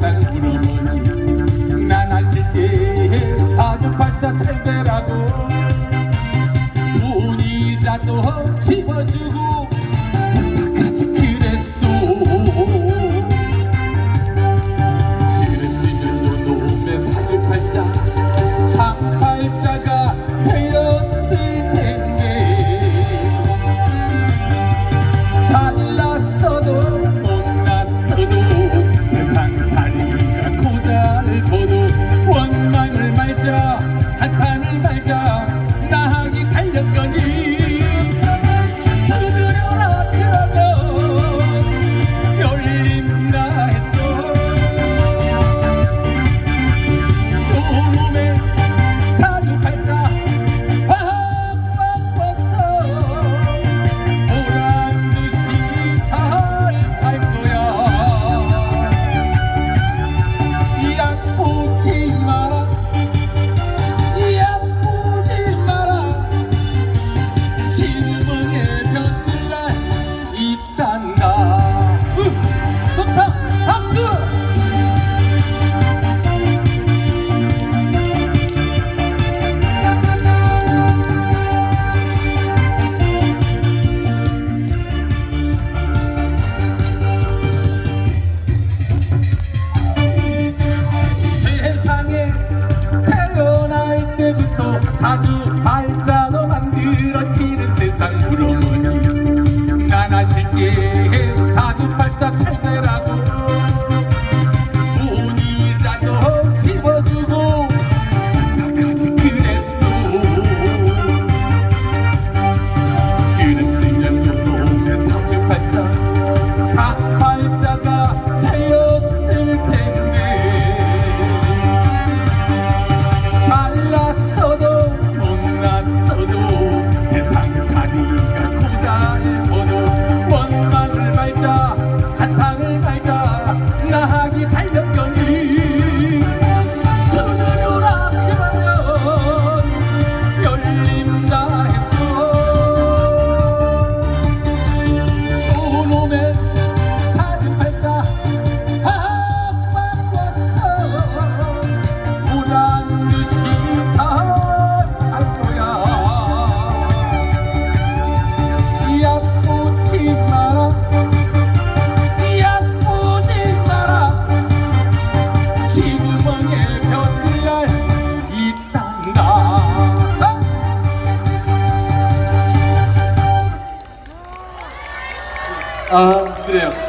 살구름이 나나시지 사주팔자 천대라도 운이라도 지 또 사주 발자로 만들어지는 세상 물어보니 나나실게 사주 발자 찾으라고. 돈이라도 집어주고 나까지 그랬어 그랬으면 또 놈의 사주 발자 a criança.